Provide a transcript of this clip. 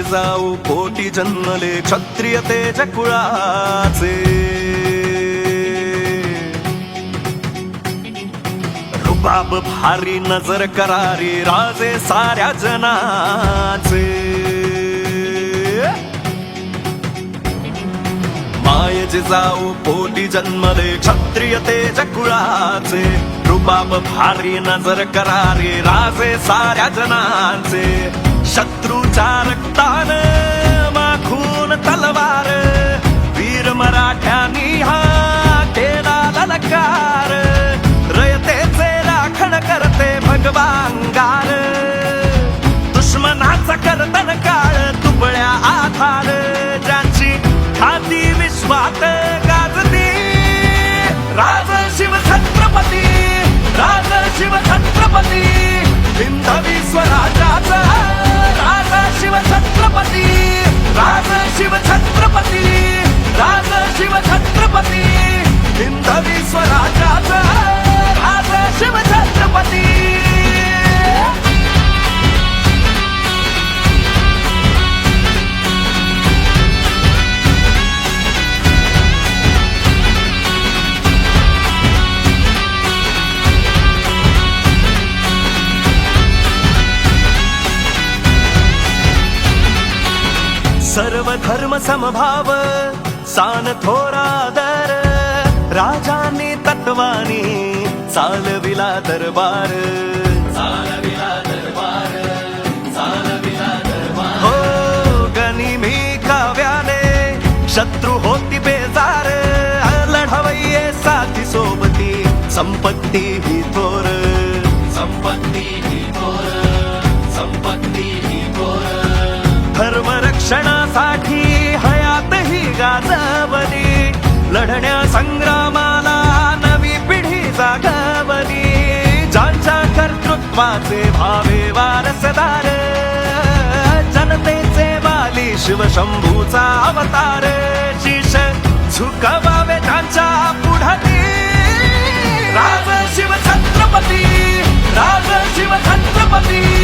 माय जाऊ पोटी जन्मले क्षत्रिय तेज कुळाचे. रुबाब भारी नजर करारी राजे साऱ्या जनाचे. माय जाऊ पोटी जन्मले क्षत्रिय तेज कुळाचे. रुबाब भारी नजर करारी राजे साऱ्या जनाचे. शत्रूचा रक्तान माखून तलवार वीर मराठ्यानी हा केला ललकार. रयतेचे राखण करते भगवांगार दुश्मनाचा करतन काळ तुपळ्या आधार. ज्यांची खाती विश्वात गाजती. राज शिव छत्रपती राज शिव छत्रपती हिंदवी स्वराज छत्रपती राज शिव छत्रपती राज शिव छत्रपती हिंदवी स्वराज्याचा सर्व धर्म समभाव सान थोरादर राजाने तत्वाने चालविला दरबार चालविला दरबार. चालविला दरबार हो गनिमी काव्याने शत्रू होती बेजार लढवये साथी सोबती संपत्ती ही थोर. संपत्ती ही क्षणासाठी हयात ही गाजवली. लढण्या संग्रामाला नवी पिढी जागवली. ज्यांच्या कर्तृत्वाचे भावे वारसदार जनतेचे वाली शिवशंभूचा अवतार. शिष झुकवावे त्यांच्या पुढती राज शिव छत्रपती राज शिव छत्रपती